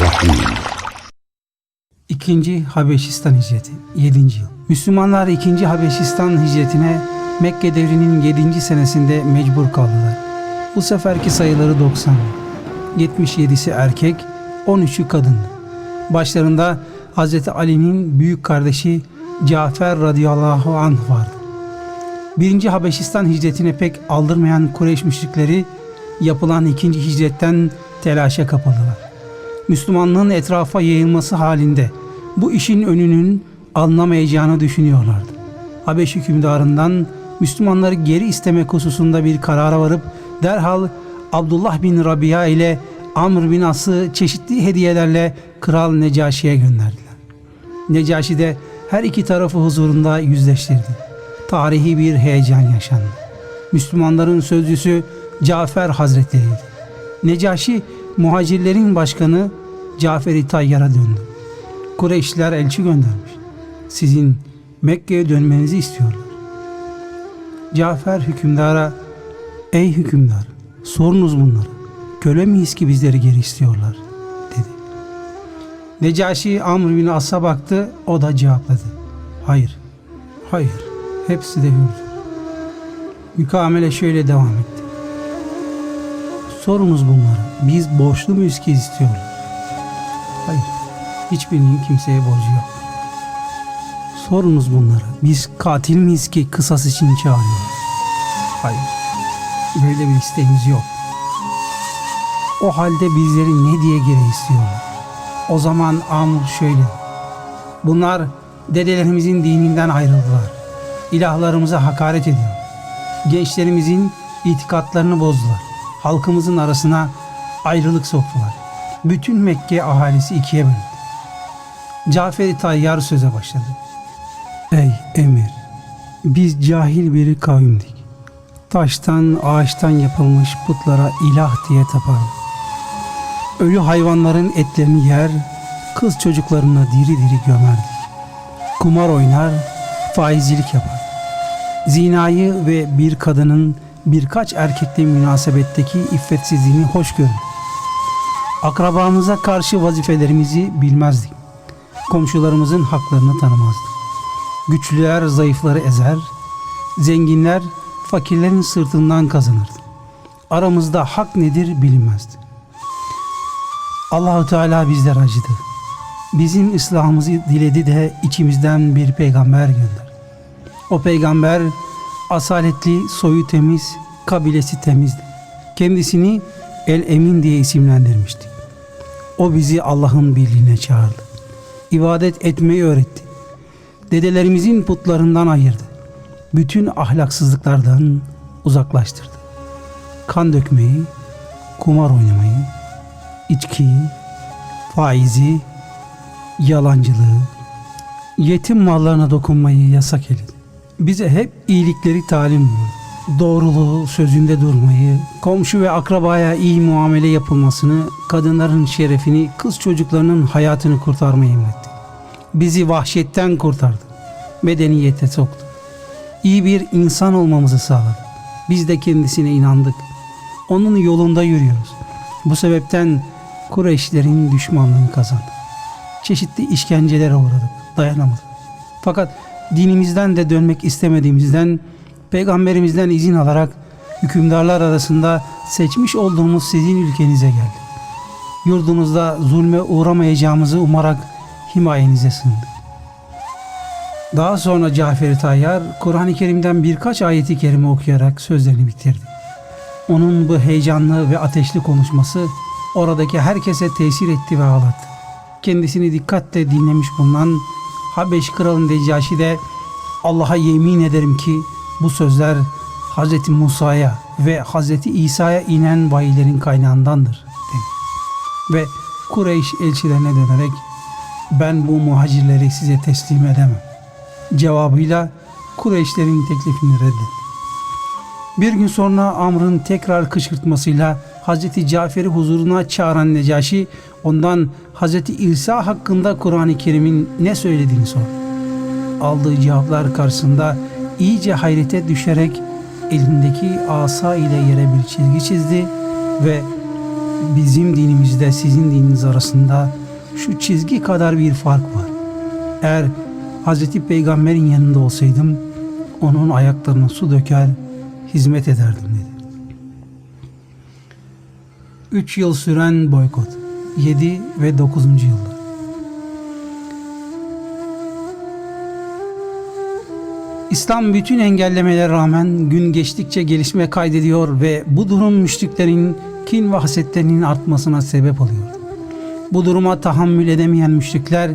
Rahim. İkinci Habeşistan Hicreti 7. yıl Müslümanlar 2. Habeşistan hicretine Mekke devrinin 7. senesinde mecbur kaldılar. Bu seferki sayıları 90. 77'si erkek, 13'ü kadın. Başlarında Hz. Ali'nin büyük kardeşi Cafer radıyallahu anh vardı. 1. Habeşistan hicretine pek aldırmayan Kureyş müşrikleri yapılan ikinci hicretten telaşa kapıldılar. Müslümanlığın etrafa yayılması halinde bu işin önünün alınamayacağını düşünüyorlardı. Habeş hükümdarından Müslümanları geri istemek hususunda bir karara varıp derhal Abdullah bin Rabia ile Amr bin As'ı çeşitli hediyelerle Kral Necaşi'ye gönderdiler. Necaşi de her iki tarafı huzurunda yüzleştirdi. Tarihi bir heyecan yaşandı. Müslümanların sözcüsü Cafer Hazretleri'ydi. Necaşi muhacirlerin başkanı Cafer-i Tayyar'a döndü. Kureyşliler elçi göndermiş. Sizin Mekke'ye dönmenizi istiyorlar. Cafer hükümdara Ey hükümdar sorunuz bunları. Köle miyiz ki bizleri geri istiyorlar dedi. Necaşi Amr bin As'a baktı o da cevapladı. Hayır, hayır hepsi de hürdü. Mükamele şöyle devam etti. Sorunuz bunları. Biz borçlu muyuz ki istiyorlar? Hayır. Hiçbirinin kimseye borcu yok. Sorunuz bunları. Biz katil miyiz ki kısas için çağırıyoruz? Hayır. Böyle bir isteğimiz yok. O halde bizleri ne diye geri istiyorlar? O zaman Amr şöyle. Bunlar dedelerimizin dininden ayrıldılar. İlahlarımıza hakaret ediyor. Gençlerimizin itikatlarını bozdular. Halkımızın arasına ayrılık soktular. Bütün Mekke ahalisi ikiye bölündü. Cafer-i Tayyar söze başladı. Ey emir! Biz cahil bir kavimdik. Taştan, ağaçtan yapılmış putlara ilah diye tapardık. Ölü hayvanların etlerini yer, kız çocuklarını diri diri gömerdik. Kumar oynar, faizcilik yapar. Zinayı ve bir kadının birkaç erkekle münasebetteki iffetsizliğini hoş görür. Akrabamıza karşı vazifelerimizi bilmezdik. Komşularımızın haklarını tanımazdık. Güçlüler zayıfları ezer, zenginler fakirlerin sırtından kazanırdı. Aramızda hak nedir bilinmezdi. Allahu Teala bizler acıdı. Bizim ıslahımızı diledi de içimizden bir peygamber gönder. O peygamber asaletli, soyu temiz, kabilesi temizdi. Kendisini El Emin diye isimlendirmişti. O bizi Allah'ın birliğine çağırdı. İbadet etmeyi öğretti. Dedelerimizin putlarından ayırdı. Bütün ahlaksızlıklardan uzaklaştırdı. Kan dökmeyi, kumar oynamayı, içkiyi, faizi, yalancılığı, yetim mallarına dokunmayı yasak edildi. Bize hep iyilikleri talim buyurdu. Doğruluğu, sözünde durmayı, komşu ve akrabaya iyi muamele yapılmasını, kadınların şerefini, kız çocuklarının hayatını kurtarmayı emretti. Bizi vahşetten kurtardı. Medeniyete soktu. İyi bir insan olmamızı sağladı. Biz de kendisine inandık. Onun yolunda yürüyoruz. Bu sebepten Kureyşlerin düşmanlığını kazandık. Çeşitli işkencelere uğradık. Dayanamadık. Fakat dinimizden de dönmek istemediğimizden peygamberimizden izin alarak hükümdarlar arasında seçmiş olduğumuz sizin ülkenize geldik. Yurdumuzda zulme uğramayacağımızı umarak himayenize sığındık. Daha sonra Cafer-i Tayyar Kur'an-ı Kerim'den birkaç ayeti kerime okuyarak sözlerini bitirdi. Onun bu heyecanlı ve ateşli konuşması oradaki herkese tesir etti ve ağlattı. Kendisini dikkatle dinlemiş bulunan Habeş Kralı Necaşi de Allah'a yemin ederim ki bu sözler Hz. Musa'ya ve Hz. İsa'ya inen vahiylerin kaynağındandır dedi. Ve Kureyş elçilerine dönerek ben bu muhacirleri size teslim edemem. Cevabıyla Kureyşlerin teklifini reddetti. Bir gün sonra Amr'ın tekrar kışkırtmasıyla Hazreti Cafer'i huzuruna çağıran Necaşi ondan Hazreti İsa hakkında Kur'an-ı Kerim'in ne söylediğini sordu. Aldığı cevaplar karşısında iyice hayrete düşerek elindeki asa ile yere bir çizgi çizdi ve bizim dinimizde sizin dininiz arasında şu çizgi kadar bir fark var. Eğer Hazreti Peygamber'in yanında olsaydım onun ayaklarına su döker, hizmet ederdim dedi. 3 yıl süren boykot. 7 ve 9. yıllar. İslam bütün engellemelere rağmen gün geçtikçe gelişme kaydediyor ve bu durum müşriklerin kin ve hasetlerinin artmasına sebep oluyor. Bu duruma tahammül edemeyen müşrikler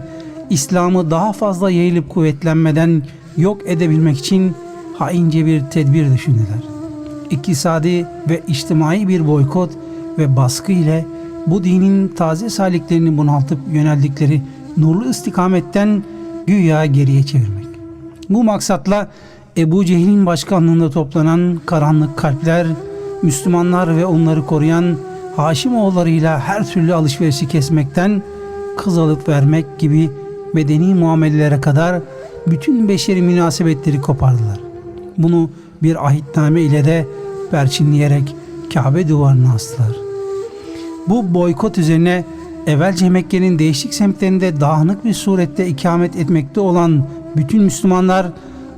İslam'ı daha fazla yayılıp kuvvetlenmeden yok edebilmek için haince bir tedbir düşündüler. İktisadi ve içtimai bir boykot ve baskı ile bu dinin taze saliklerini bunaltıp yöneldikleri nurlu istikametten güya geriye çevirmek. Bu maksatla Ebu Cehil'in başkanlığında toplanan karanlık kalpler, Müslümanlar ve onları koruyan Haşimoğullarıyla her türlü alışverişi kesmekten kız alıp vermek gibi medeni muamelelere kadar bütün beşeri münasebetleri kopardılar. Bunu bir ahitname ile de perçinleyerek Kabe duvarına astılar. Bu boykot üzerine evvelce Mekke'nin değişik semtlerinde dağınık bir surette ikamet etmekte olan bütün Müslümanlar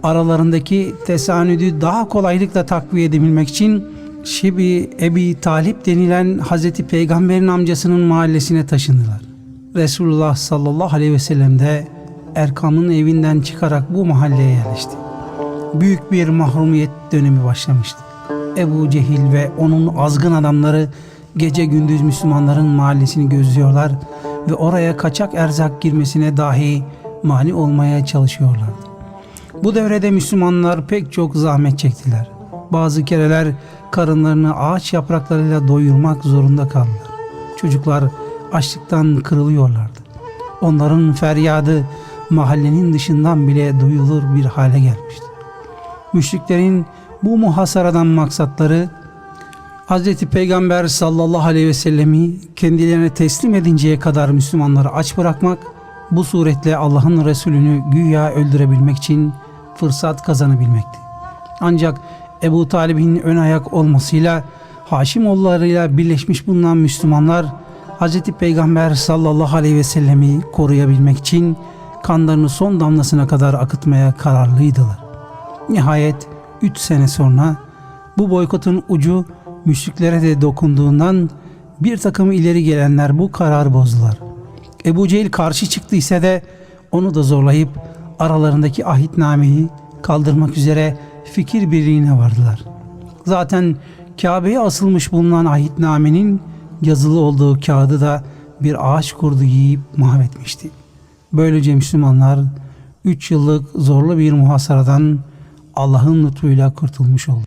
aralarındaki tesanüdü daha kolaylıkla takviye edebilmek için Şibi Ebi Talip denilen Hazreti Peygamber'in amcasının mahallesine taşındılar. Resulullah sallallahu aleyhi ve sellem de Erkam'ın evinden çıkarak bu mahalleye yerleşti. Büyük bir mahrumiyet dönemi başlamıştı. Ebu Cehil ve onun azgın adamları gece gündüz Müslümanların mahallesini gözlüyorlar ve oraya kaçak erzak girmesine dahi mani olmaya çalışıyorlardı. Bu devrede Müslümanlar pek çok zahmet çektiler. Bazı kereler karınlarını ağaç yapraklarıyla doyurmak zorunda kaldılar. Çocuklar açlıktan kırılıyorlardı. Onların feryadı mahallenin dışından bile duyulur bir hale gelmişti. Müşriklerin bu muhasaradan maksatları Hz. Peygamber sallallahu aleyhi ve sellemi kendilerine teslim edinceye kadar Müslümanları aç bırakmak, bu suretle Allah'ın Resulünü güya öldürebilmek için fırsat kazanabilmekti. Ancak Ebu Talib'in ön ayak olmasıyla Haşimoğullarıyla birleşmiş bulunan Müslümanlar Hz. Peygamber sallallahu aleyhi ve sellemi koruyabilmek için kanlarını son damlasına kadar akıtmaya kararlıydılar. Nihayet 3 sene sonra bu boykotun ucu müşriklere de dokunduğundan bir takım ileri gelenler bu kararı bozdular. Ebu Cehil karşı çıktı ise de onu da zorlayıp aralarındaki ahitnameyi kaldırmak üzere fikir birliğine vardılar. Zaten Kabe'ye asılmış bulunan ahitnamenin yazılı olduğu kağıdı da bir ağaç kurdu yiyip mahvetmişti. Böylece Müslümanlar 3 yıllık zorlu bir muhasaradan Allah'ın lütfuyla kurtulmuş oldu.